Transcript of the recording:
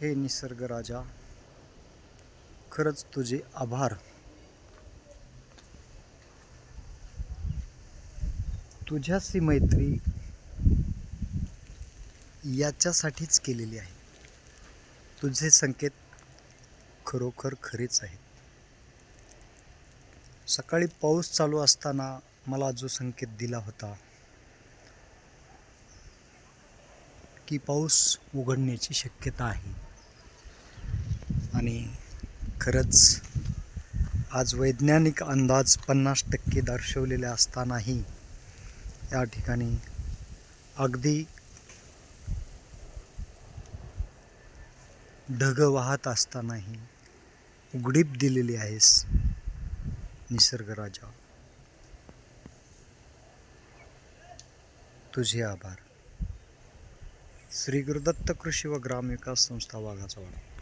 हे निसर्ग राजा खरंच तुझे आभार. तुझ्याशी मैत्री याच्यासाठीच केलेली आहे. तुझे संकेत खरोखर खरेच आहेत. सकाळी पाऊस चालू असताना मला जो संकेत दिला होता की पाऊस उघडण्याची शक्यता आहे. आणि खरंच आज वैज्ञानिक अंदाज पन्नास टक्के दर्शवलेले असतानाही या ठिकाणी अगदी ढग वाहत असतानाही उघडीप दिलेली आहेस निसर्ग राजा. तुझे आभार. श्री गुरुदत्त कृषी व ग्रामविकास संस्था वाघाचा वाडा.